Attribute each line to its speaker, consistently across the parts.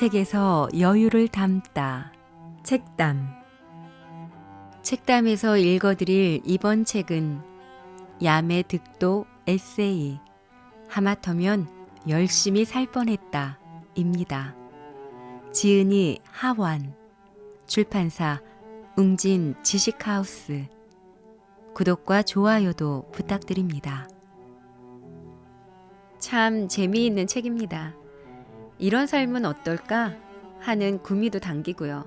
Speaker 1: 책에서 여유를 담다. 책담. 책담에서 읽어드릴 이번 책은 야매 득도 에세이. 하마터면 열심히 살 뻔했다. 입니다. 지은이 하완. 출판사 웅진 지식하우스. 구독과 좋아요도 부탁드립니다. 참 재미있는 책입니다. 이런 삶은 어떨까 하는 구미도 당기고요.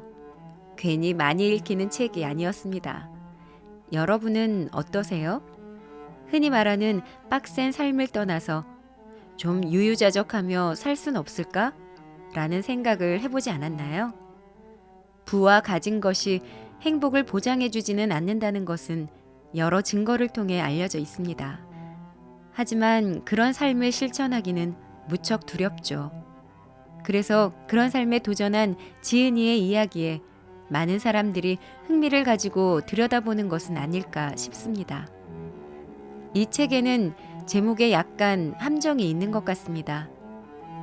Speaker 1: 괜히 많이 읽히는 책이 아니었습니다. 여러분은 어떠세요? 흔히 말하는 빡센 삶을 떠나서 좀 유유자적하며 살 순 없을까? 라는 생각을 해보지 않았나요? 부와 가진 것이 행복을 보장해주지는 않는다는 것은 여러 증거를 통해 알려져 있습니다. 하지만 그런 삶을 실천하기는 무척 두렵죠. 그래서 그런 삶에 도전한 지은이의 이야기에 많은 사람들이 흥미를 가지고 들여다보는 것은 아닐까 싶습니다. 이 책에는 제목에 약간 함정이 있는 것 같습니다.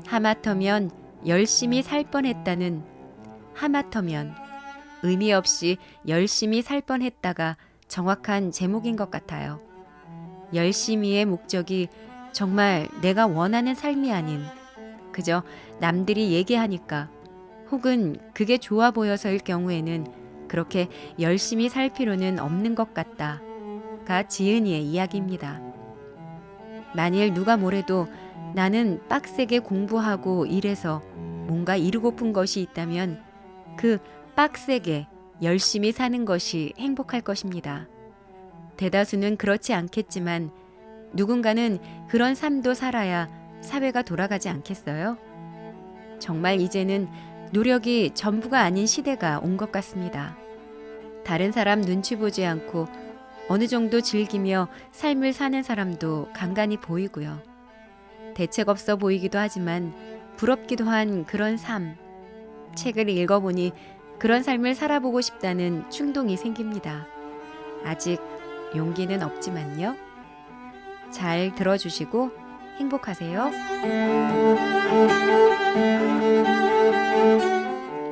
Speaker 1: 하마터면 열심히 살 뻔했다는 하마터면 의미 없이 열심히 살 뻔했다가 정확한 제목인 것 같아요. 열심히의 목적이 정말 내가 원하는 삶이 아닌 그저 남들이 얘기하니까 혹은 그게 좋아 보여서일 경우에는 그렇게 열심히 살 필요는 없는 것 같다 가 지은이의 이야기입니다. 만일 누가 뭐래도 나는 빡세게 공부하고 일해서 뭔가 이루고픈 것이 있다면 그 빡세게 열심히 사는 것이 행복할 것입니다. 대다수는 그렇지 않겠지만 누군가는 그런 삶도 살아야 사회가 돌아가지 않겠어요? 정말 이제는 노력이 전부가 아닌 시대가 온 것 같습니다. 다른 사람 눈치 보지 않고 어느 정도 즐기며 삶을 사는 사람도 간간히 보이고요. 대책 없어 보이기도 하지만 부럽기도 한 그런 삶. 책을 읽어보니 그런 삶을 살아보고 싶다는 충동이 생깁니다. 아직 용기는 없지만요. 잘 들어주시고 행복하세요.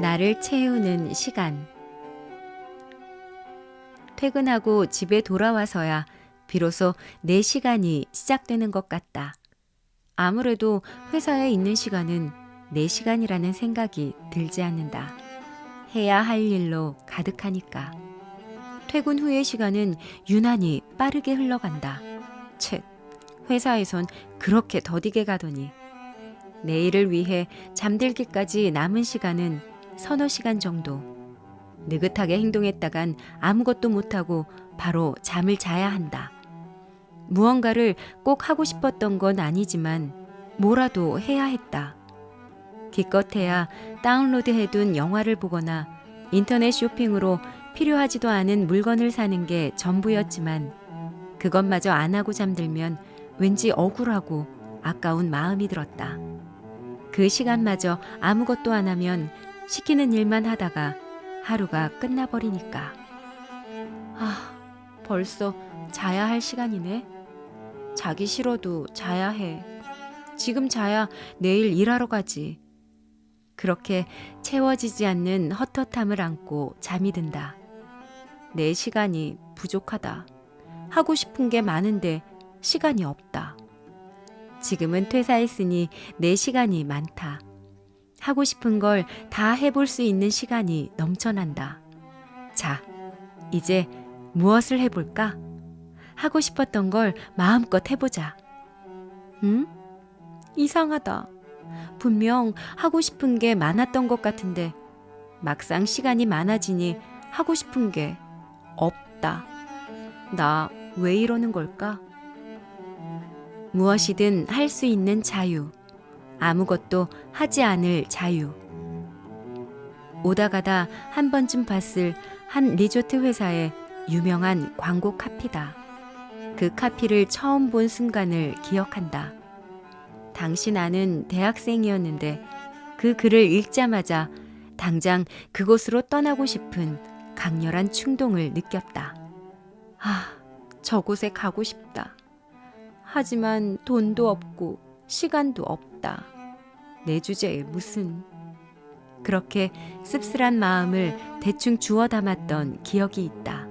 Speaker 1: 나를 채우는 시간. 퇴근하고 집에 돌아와서야 비로소 내 시간이 시작되는 것 같다. 아무래도 회사에 있는 시간은 내 시간이라는 생각이 들지 않는다. 해야 할 일로 가득하니까. 퇴근 후의 시간은 유난히 빠르게 흘러간다. 쳇, 회사에선 그렇게 더디게 가더니. 내일을 위해 잠들기까지 남은 시간은 서너 시간 정도. 느긋하게 행동했다간 아무것도 못하고 바로 잠을 자야 한다. 무언가를 꼭 하고 싶었던 건 아니지만 뭐라도 해야 했다. 기껏해야 다운로드 해둔 영화를 보거나 인터넷 쇼핑으로 필요하지도 않은 물건을 사는 게 전부였지만 그것마저 안 하고 잠들면 왠지 억울하고 아까운 마음이 들었다. 그 시간마저 아무것도 안 하면 시키는 일만 하다가 하루가 끝나버리니까. 아, 벌써 자야 할 시간이네. 자기 싫어도 자야 해. 지금 자야 내일 일하러 가지. 그렇게 채워지지 않는 헛헛함을 안고 잠이 든다. 내 시간이 부족하다. 하고 싶은 게 많은데 시간이 없다. 지금은 퇴사했으니 내 시간이 많다. 하고 싶은 걸 다 해볼 수 있는 시간이 넘쳐난다. 자, 이제 무엇을 해볼까? 하고 싶었던 걸 마음껏 해보자. 응? 이상하다. 분명 하고 싶은 게 많았던 것 같은데 막상 시간이 많아지니 하고 싶은 게 없다. 나 왜 이러는 걸까? 무엇이든 할 수 있는 자유. 아무것도 하지 않을 자유. 오다 가다 한 번쯤 봤을 한 리조트 회사의 유명한 광고 카피다. 그 카피를 처음 본 순간을 기억한다. 당시 나는 대학생이었는데 그 글을 읽자마자 당장 그곳으로 떠나고 싶은 강렬한 충동을 느꼈다. 아, 저곳에 가고 싶다. 하지만 돈도 없고 시간도 없다. 내 주제에 무슨 그렇게 씁쓸한 마음을 대충 주워 담았던 기억이 있다.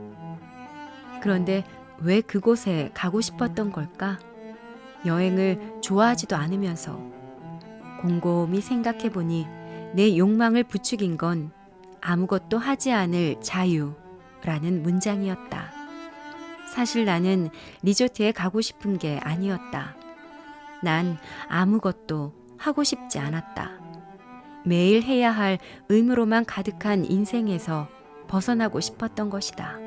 Speaker 1: 그런데 왜 그곳에 가고 싶었던 걸까? 여행을 좋아하지도 않으면서 곰곰이 생각해 보니 내 욕망을 부추긴 건 아무것도 하지 않을 자유라는 문장이었다. 사실 나는 리조트에 가고 싶은 게 아니었다. 난 아무것도 하고 싶지 않았다. 매일 해야 할 의무로만 가득한 인생에서 벗어나고 싶었던 것이다.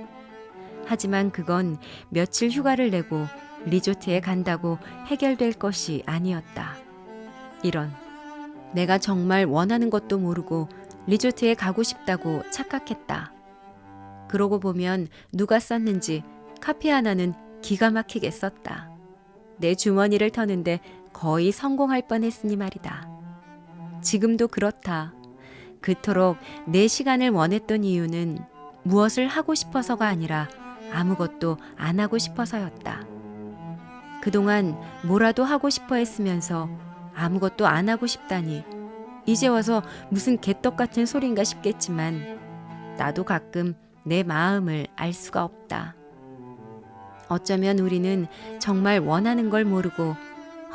Speaker 1: 하지만 그건 며칠 휴가를 내고 리조트에 간다고 해결될 것이 아니었다. 이런 내가 정말 원하는 것도 모르고 리조트에 가고 싶다고 착각했다. 그러고 보면 누가 썼는지 카피 하나는 기가 막히게 썼다. 내 주머니를 터는데 거의 성공할 뻔했으니 말이다. 지금도 그렇다. 그토록 내 시간을 원했던 이유는 무엇을 하고 싶어서가 아니라 아무것도 안 하고 싶어서였다. 그동안 뭐라도 하고 싶어 했으면서 아무것도 안 하고 싶다니 이제 와서 무슨 개떡 같은 소린가 싶겠지만 나도 가끔 내 마음을 알 수가 없다. 어쩌면 우리는 정말 원하는 걸 모르고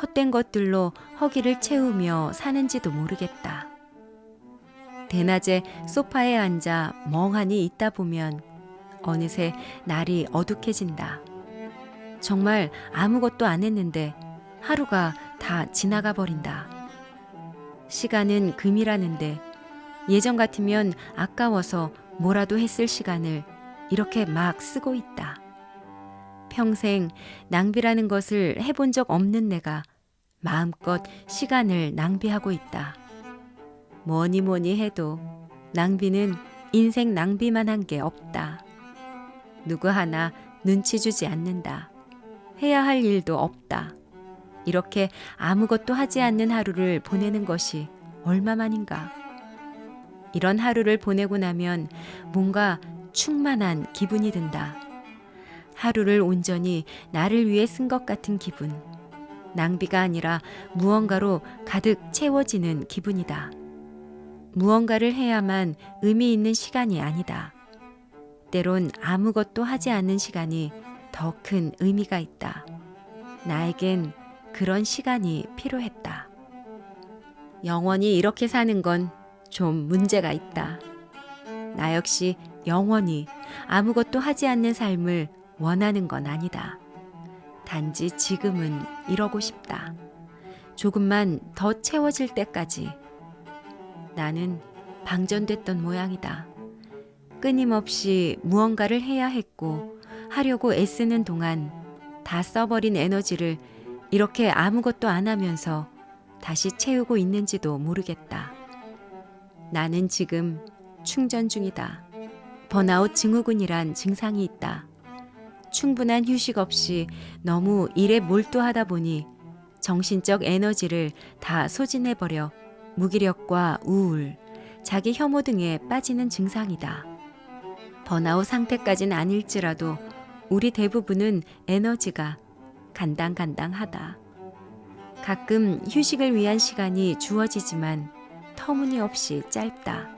Speaker 1: 헛된 것들로 허기를 채우며 사는지도 모르겠다. 대낮에 소파에 앉아 멍하니 있다 보면 어느새 날이 어둑해진다. 정말 아무것도 안 했는데 하루가 다 지나가 버린다. 시간은 금이라는데 예전 같으면 아까워서 뭐라도 했을 시간을 이렇게 막 쓰고 있다. 평생 낭비라는 것을 해본 적 없는 내가 마음껏 시간을 낭비하고 있다. 뭐니 뭐니 해도 낭비는 인생 낭비만 한 게 없다. 누구 하나 눈치 주지 않는다. 해야 할 일도 없다. 이렇게 아무것도 하지 않는 하루를 보내는 것이 얼마만인가. 이런 하루를 보내고 나면 뭔가 충만한 기분이 든다. 하루를 온전히 나를 위해 쓴 것 같은 기분. 낭비가 아니라 무언가로 가득 채워지는 기분이다. 무언가를 해야만 의미 있는 시간이 아니다. 때론 아무것도 하지 않는 시간이 더 큰 의미가 있다. 나에겐 그런 시간이 필요했다. 영원히 이렇게 사는 건 좀 문제가 있다. 나 역시 영원히 아무것도 하지 않는 삶을 원하는 건 아니다. 단지 지금은 이러고 싶다. 조금만 더 채워질 때까지 나는 방전됐던 모양이다. 끊임없이 무언가를 해야 했고 하려고 애쓰는 동안 다 써버린 에너지를 이렇게 아무것도 안 하면서 다시 채우고 있는지도 모르겠다. 나는 지금 충전 중이다. 번아웃 증후군이란 증상이 있다. 충분한 휴식 없이 너무 일에 몰두하다 보니 정신적 에너지를 다 소진해버려 무기력과 우울, 자기 혐오 등에 빠지는 증상이다. 번아웃 상태까지는 아닐지라도 우리 대부분은 에너지가 간당간당하다. 가끔 휴식을 위한 시간이 주어지지만 터무니없이 짧다.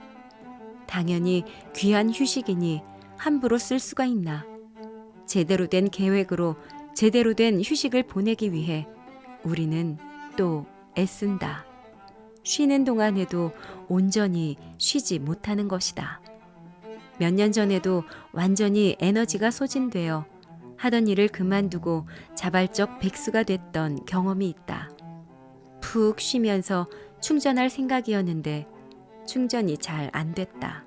Speaker 1: 당연히 귀한 휴식이니 함부로 쓸 수가 있나. 제대로 된 계획으로 제대로 된 휴식을 보내기 위해 우리는 또 애쓴다. 쉬는 동안에도 온전히 쉬지 못하는 것이다. 몇 년 전에도 완전히 에너지가 소진되어 하던 일을 그만두고 자발적 백수가 됐던 경험이 있다. 푹 쉬면서 충전할 생각이었는데 충전이 잘 안 됐다.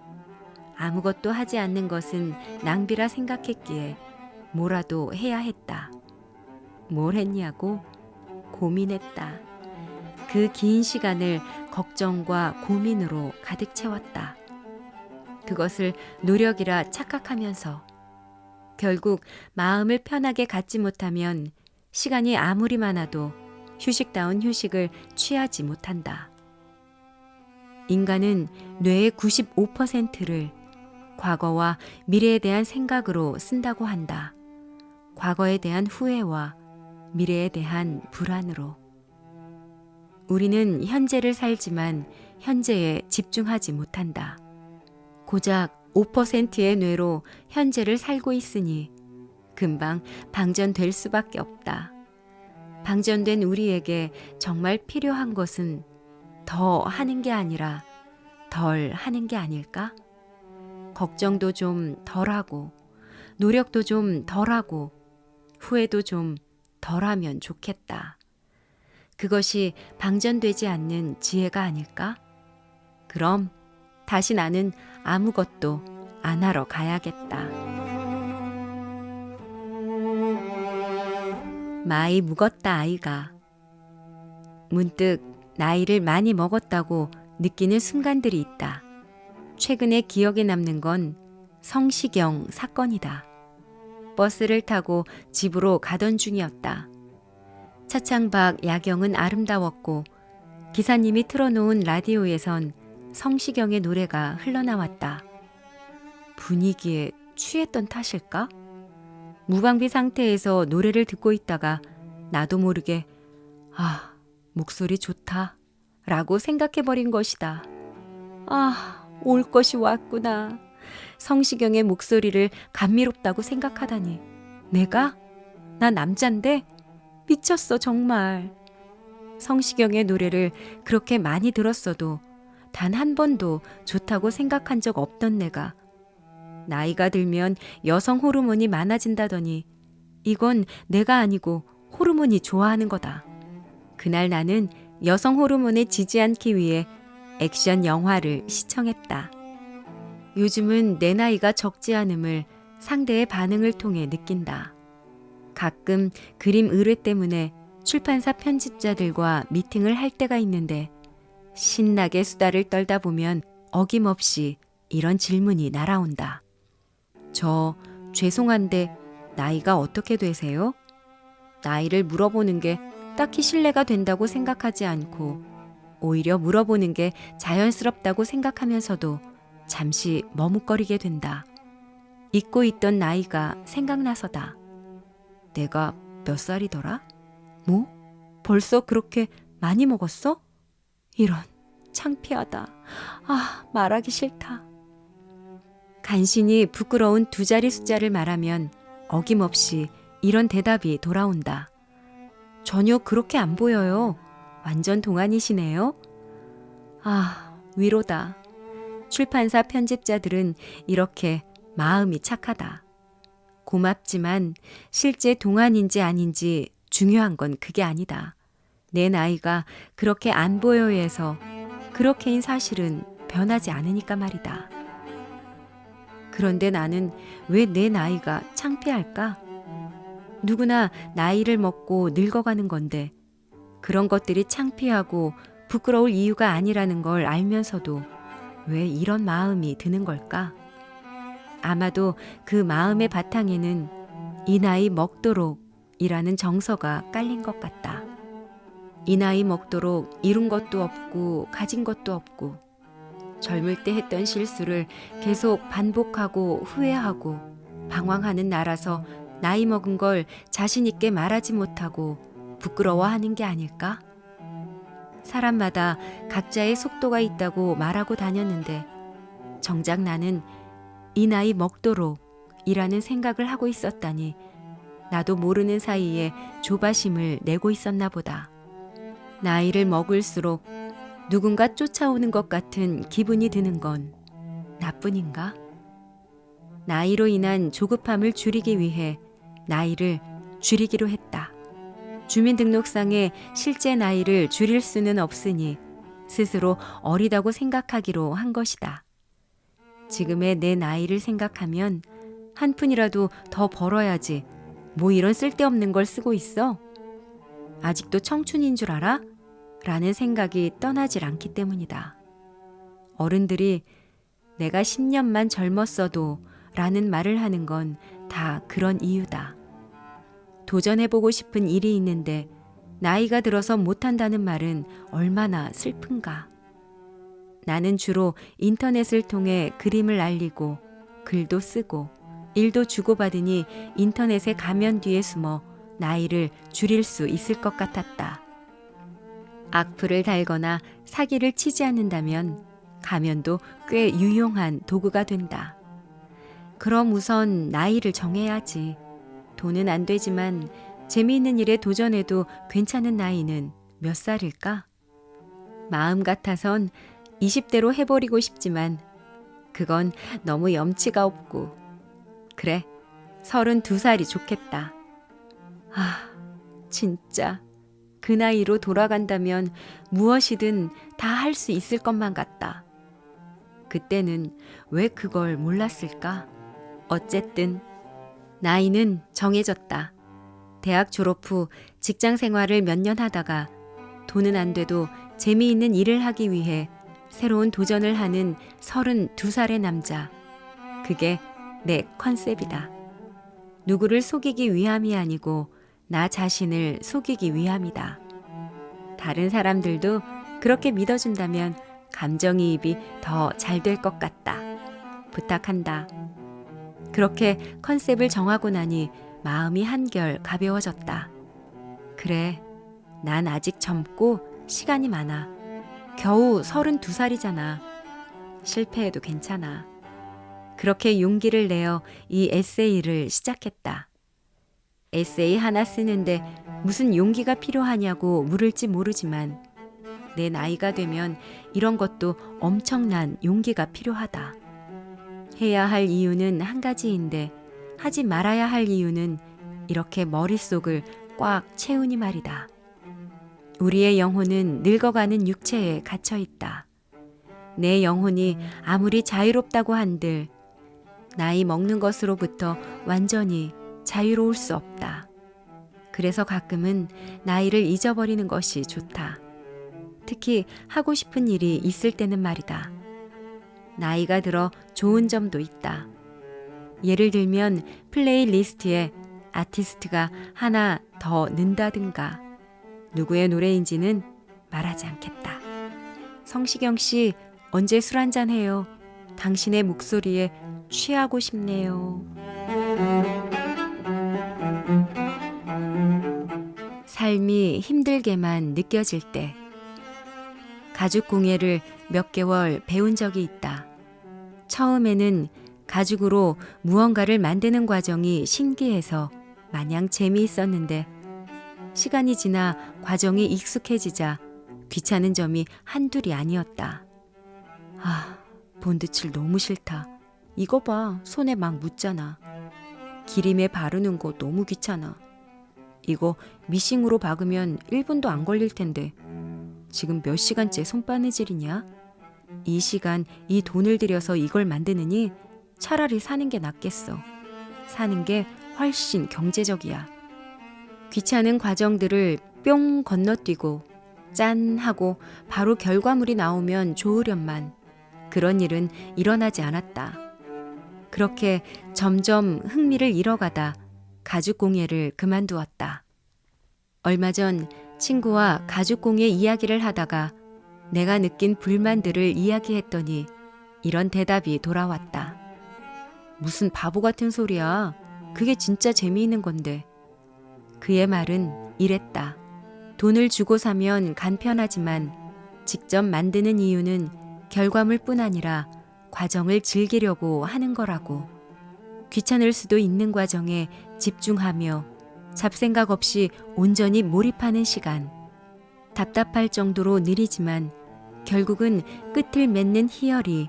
Speaker 1: 아무것도 하지 않는 것은 낭비라 생각했기에 뭐라도 해야 했다. 뭘 했냐고 고민했다. 그 긴 시간을 걱정과 고민으로 가득 채웠다. 그것을 노력이라 착각하면서 결국 마음을 편하게 갖지 못하면 시간이 아무리 많아도 휴식다운 휴식을 취하지 못한다. 인간은 뇌의 95%를 과거와 미래에 대한 생각으로 쓴다고 한다. 과거에 대한 후회와 미래에 대한 불안으로. 우리는 현재를 살지만 현재에 집중하지 못한다. 고작 5%의 뇌로 현재를 살고 있으니 금방 방전될 수밖에 없다. 방전된 우리에게 정말 필요한 것은 더 하는 게 아니라 덜 하는 게 아닐까? 걱정도 좀 덜하고, 노력도 좀 덜하고, 후회도 좀 덜하면 좋겠다. 그것이 방전되지 않는 지혜가 아닐까? 그럼 다시 나는 아무것도 안 하러 가야겠다. 마이 묵었다 아이가 문득 나이를 많이 먹었다고 느끼는 순간들이 있다. 최근에 기억에 남는 건 성시경 사건이다. 버스를 타고 집으로 가던 중이었다. 차창 밖 야경은 아름다웠고 기사님이 틀어놓은 라디오에선 성시경의 노래가 흘러나왔다. 분위기에 취했던 탓일까? 무방비 상태에서 노래를 듣고 있다가 나도 모르게 아, 목소리 좋다 라고 생각해버린 것이다. 아, 올 것이 왔구나. 성시경의 목소리를 감미롭다고 생각하다니. 내가? 나 남잔데? 미쳤어, 정말. 성시경의 노래를 그렇게 많이 들었어도 단 한 번도 좋다고 생각한 적 없던 내가 나이가 들면 여성 호르몬이 많아진다더니 이건 내가 아니고 호르몬이 좋아하는 거다. 그날 나는 여성 호르몬에 지지 않기 위해 액션 영화를 시청했다. 요즘은 내 나이가 적지 않음을 상대의 반응을 통해 느낀다. 가끔 그림 의뢰 때문에 출판사 편집자들과 미팅을 할 때가 있는데 신나게 수다를 떨다 보면 어김없이 이런 질문이 날아온다. 저 죄송한데 나이가 어떻게 되세요? 나이를 물어보는 게 딱히 신뢰가 된다고 생각하지 않고 오히려 물어보는 게 자연스럽다고 생각하면서도 잠시 머뭇거리게 된다. 잊고 있던 나이가 생각나서다. 내가 몇 살이더라? 뭐? 벌써 그렇게 많이 먹었어? 이런, 창피하다. 아, 말하기 싫다. 간신히 부끄러운 두 자리 숫자를 말하면 어김없이 이런 대답이 돌아온다. 전혀 그렇게 안 보여요. 완전 동안이시네요. 아, 위로다. 출판사 편집자들은 이렇게 마음이 착하다. 고맙지만 실제 동안인지 아닌지 중요한 건 그게 아니다. 내 나이가 그렇게 안 보여 해서 그렇게인 사실은 변하지 않으니까 말이다. 그런데 나는 왜 내 나이가 창피할까? 누구나 나이를 먹고 늙어가는 건데 그런 것들이 창피하고 부끄러울 이유가 아니라는 걸 알면서도 왜 이런 마음이 드는 걸까? 아마도 그 마음의 바탕에는 이 나이 먹도록 이라는 정서가 깔린 것 같다. 이 나이 먹도록 이룬 것도 없고 가진 것도 없고 젊을 때 했던 실수를 계속 반복하고 후회하고 방황하는 나라서 나이 먹은 걸 자신 있게 말하지 못하고 부끄러워하는 게 아닐까? 사람마다 각자의 속도가 있다고 말하고 다녔는데 정작 나는 이 나이 먹도록 이라는 생각을 하고 있었다니 나도 모르는 사이에 조바심을 내고 있었나 보다. 나이를 먹을수록 누군가 쫓아오는 것 같은 기분이 드는 건 나뿐인가? 나이로 인한 조급함을 줄이기 위해 나이를 줄이기로 했다. 주민등록상에 실제 나이를 줄일 수는 없으니 스스로 어리다고 생각하기로 한 것이다. 지금의 내 나이를 생각하면 한 푼이라도 더 벌어야지 뭐 이런 쓸데없는 걸 쓰고 있어? 아직도 청춘인 줄 알아? 라는 생각이 떠나질 않기 때문이다. 어른들이 내가 10년만 젊었어도 라는 말을 하는 건 다 그런 이유다. 도전해보고 싶은 일이 있는데 나이가 들어서 못한다는 말은 얼마나 슬픈가. 나는 주로 인터넷을 통해 그림을 알리고 글도 쓰고 일도 주고받으니 인터넷의 가면 뒤에 숨어 나이를 줄일 수 있을 것 같았다. 악플을 달거나 사기를 치지 않는다면 가면도 꽤 유용한 도구가 된다. 그럼 우선 나이를 정해야지. 돈은 안 되지만 재미있는 일에 도전해도 괜찮은 나이는 몇 살일까? 마음 같아선 20대로 해버리고 싶지만 그건 너무 염치가 없고. 그래, 32살이 좋겠다. 아, 진짜. 그 나이로 돌아간다면 무엇이든 다 할 수 있을 것만 같다. 그때는 왜 그걸 몰랐을까? 어쨌든 나이는 정해졌다. 대학 졸업 후 직장 생활을 몇 년 하다가 돈은 안 돼도 재미있는 일을 하기 위해 새로운 도전을 하는 32살의 남자. 그게 내 컨셉이다. 누구를 속이기 위함이 아니고 나 자신을 속이기 위함이다. 다른 사람들도 그렇게 믿어준다면 감정이입이 더 잘 될 것 같다. 부탁한다. 그렇게 컨셉을 정하고 나니 마음이 한결 가벼워졌다. 그래, 난 아직 젊고 시간이 많아. 겨우 32살이잖아. 실패해도 괜찮아. 그렇게 용기를 내어 이 에세이를 시작했다. 에세이 하나 쓰는데 무슨 용기가 필요하냐고 물을지 모르지만 내 나이가 되면 이런 것도 엄청난 용기가 필요하다. 해야 할 이유는 한 가지인데 하지 말아야 할 이유는 이렇게 머릿속을 꽉 채우니 말이다. 우리의 영혼은 늙어가는 육체에 갇혀 있다. 내 영혼이 아무리 자유롭다고 한들 나이 먹는 것으로부터 완전히 자유로울 수 없다. 그래서 가끔은 나이를 잊어버리는 것이 좋다. 특히 하고 싶은 일이 있을 때는 말이다. 나이가 들어 좋은 점도 있다. 예를 들면 플레이리스트에 아티스트가 하나 더 는다든가 누구의 노래인지는 말하지 않겠다. 성시경 씨 언제 술 한잔 해요? 당신의 목소리에 취하고 싶네요. 삶이 힘들게만 느껴질 때 가죽 공예를 몇 개월 배운 적이 있다. 처음에는 가죽으로 무언가를 만드는 과정이 신기해서 마냥 재미있었는데 시간이 지나 과정이 익숙해지자 귀찮은 점이 한둘이 아니었다. 아, 본드칠 너무 싫다. 이거 봐, 손에 막 묻잖아. 기름에 바르는 거 너무 귀찮아. 이거 미싱으로 박으면 1분도 안 걸릴 텐데. 지금 몇 시간째 손바느질이냐? 이 시간 이 돈을 들여서 이걸 만드느니 차라리 사는 게 낫겠어. 사는 게 훨씬 경제적이야. 귀찮은 과정들을 뿅 건너뛰고 짠 하고 바로 결과물이 나오면 좋으련만 그런 일은 일어나지 않았다. 그렇게 점점 흥미를 잃어가다 가죽 공예를 그만두었다. 얼마 전 친구와 가죽 공예 이야기를 하다가 내가 느낀 불만들을 이야기했더니 이런 대답이 돌아왔다. 무슨 바보 같은 소리야. 그게 진짜 재미있는 건데. 그의 말은 이랬다. 돈을 주고 사면 간편하지만 직접 만드는 이유는 결과물 뿐 아니라 과정을 즐기려고 하는 거라고. 귀찮을 수도 있는 과정에 집중하며 잡생각 없이 온전히 몰입하는 시간. 답답할 정도로 느리지만 결국은 끝을 맺는 희열이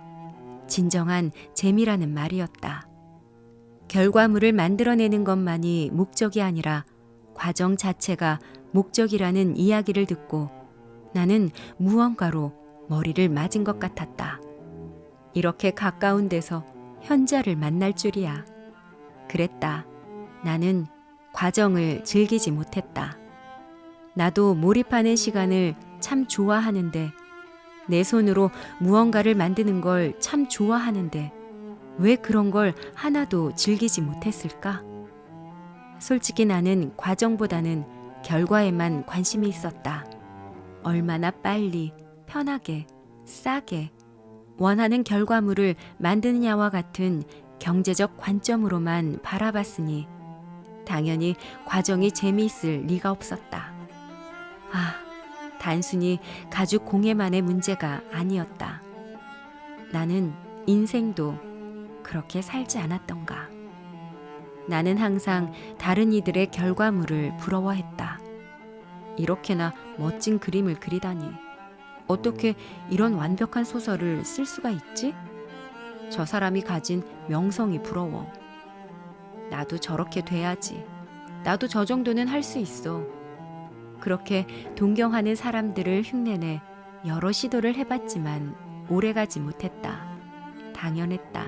Speaker 1: 진정한 재미라는 말이었다. 결과물을 만들어내는 것만이 목적이 아니라 과정 자체가 목적이라는 이야기를 듣고 나는 무언가로 머리를 맞은 것 같았다. 이렇게 가까운 데서 현자를 만날 줄이야. 그랬다. 나는 과정을 즐기지 못했다. 나도 몰입하는 시간을 참 좋아하는데 내 손으로 무언가를 만드는 걸 참 좋아하는데 왜 그런 걸 하나도 즐기지 못했을까? 솔직히 나는 과정보다는 결과에만 관심이 있었다. 얼마나 빨리, 편하게, 싸게 원하는 결과물을 만드느냐와 같은 경제적 관점으로만 바라봤으니 당연히 과정이 재미있을 리가 없었다. 아, 단순히 가죽 공예만의 문제가 아니었다. 나는 인생도 그렇게 살지 않았던가. 나는 항상 다른 이들의 결과물을 부러워했다. 이렇게나 멋진 그림을 그리다니. 어떻게 이런 완벽한 소설을 쓸 수가 있지? 저 사람이 가진 명성이 부러워. 나도 저렇게 돼야지. 나도 저 정도는 할 수 있어. 그렇게 동경하는 사람들을 흉내내 여러 시도를 해봤지만 오래가지 못했다. 당연했다.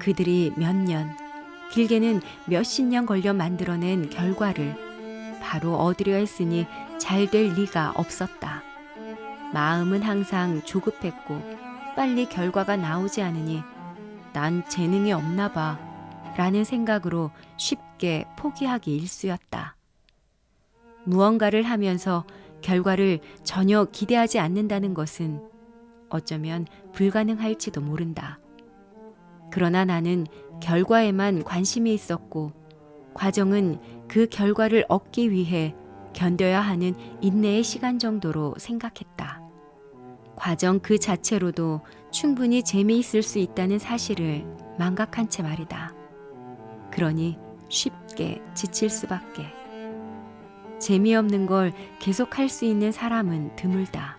Speaker 1: 그들이 몇 년, 길게는 몇십 년 걸려 만들어낸 결과를 바로 얻으려 했으니 잘 될 리가 없었다. 마음은 항상 조급했고 빨리 결과가 나오지 않으니 난 재능이 없나 봐 라는 생각으로 쉽게 포기하기 일쑤였다. 무언가를 하면서 결과를 전혀 기대하지 않는다는 것은 어쩌면 불가능할지도 모른다. 그러나 나는 결과에만 관심이 있었고 과정은 그 결과를 얻기 위해 견뎌야 하는 인내의 시간 정도로 생각했다. 과정 그 자체로도 충분히 재미있을 수 있다는 사실을 망각한 채 말이다. 그러니 쉽게 지칠 수밖에. 재미없는 걸 계속 할 수 있는 사람은 드물다.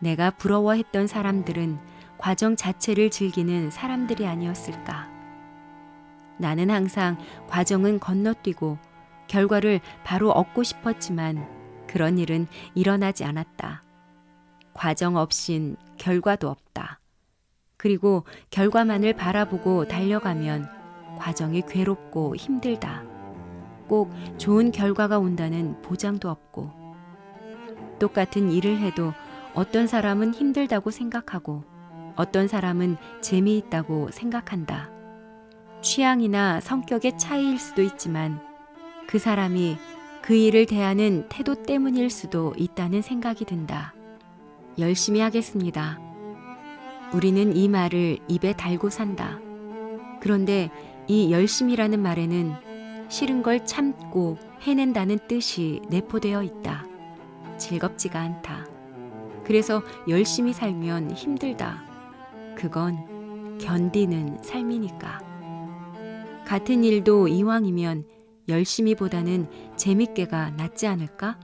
Speaker 1: 내가 부러워했던 사람들은 과정 자체를 즐기는 사람들이 아니었을까. 나는 항상 과정은 건너뛰고 결과를 바로 얻고 싶었지만 그런 일은 일어나지 않았다. 과정 없인 결과도 없다. 그리고 결과만을 바라보고 달려가면 과정이 괴롭고 힘들다. 꼭 좋은 결과가 온다는 보장도 없고 똑같은 일을 해도 어떤 사람은 힘들다고 생각하고 어떤 사람은 재미있다고 생각한다. 취향이나 성격의 차이일 수도 있지만 그 사람이 그 일을 대하는 태도 때문일 수도 있다는 생각이 든다. 열심히 하겠습니다. 우리는 이 말을 입에 달고 산다. 그런데 이 열심이라는 말에는 싫은 걸 참고 해낸다는 뜻이 내포되어 있다. 즐겁지가 않다. 그래서 열심히 살면 힘들다. 그건 견디는 삶이니까. 같은 일도 이왕이면 열심히보다는 재밌게가 낫지 않을까?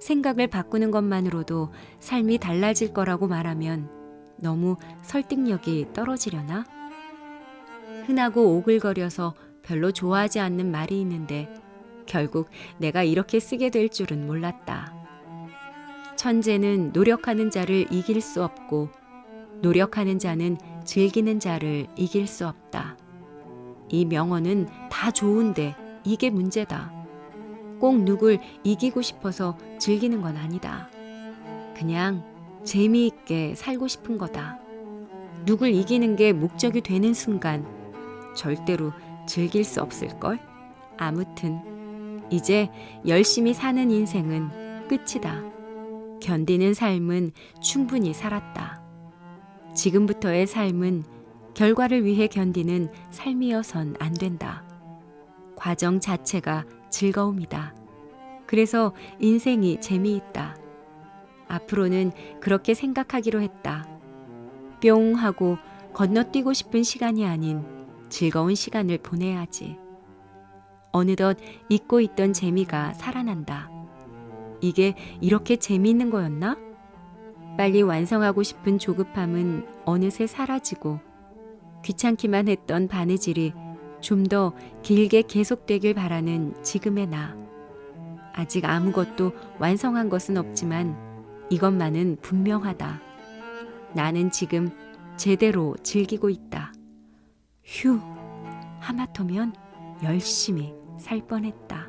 Speaker 1: 생각을 바꾸는 것만으로도 삶이 달라질 거라고 말하면 너무 설득력이 떨어지려나? 흔하고 오글거려서 별로 좋아하지 않는 말이 있는데 결국 내가 이렇게 쓰게 될 줄은 몰랐다. 천재는 노력하는 자를 이길 수 없고 노력하는 자는 즐기는 자를 이길 수 없다. 이 명언은 다 좋은데 이게 문제다. 꼭 누굴 이기고 싶어서 즐기는 건 아니다. 그냥 재미있게 살고 싶은 거다. 누굴 이기는 게 목적이 되는 순간 절대로 즐길 수 없을걸? 아무튼 이제 열심히 사는 인생은 끝이다. 견디는 삶은 충분히 살았다. 지금부터의 삶은 결과를 위해 견디는 삶이어선 안 된다. 과정 자체가 즐거움이다. 그래서 인생이 재미있다. 앞으로는 그렇게 생각하기로 했다. 뿅 하고 건너뛰고 싶은 시간이 아닌 즐거운 시간을 보내야지. 어느덧 잊고 있던 재미가 살아난다. 이게 이렇게 재미있는 거였나? 빨리 완성하고 싶은 조급함은 어느새 사라지고 귀찮기만 했던 바느질이 좀 더 길게 계속되길 바라는 지금의 나. 아직 아무것도 완성한 것은 없지만 이것만은 분명하다. 나는 지금 제대로 즐기고 있다. 휴, 하마터면 열심히 살 뻔했다.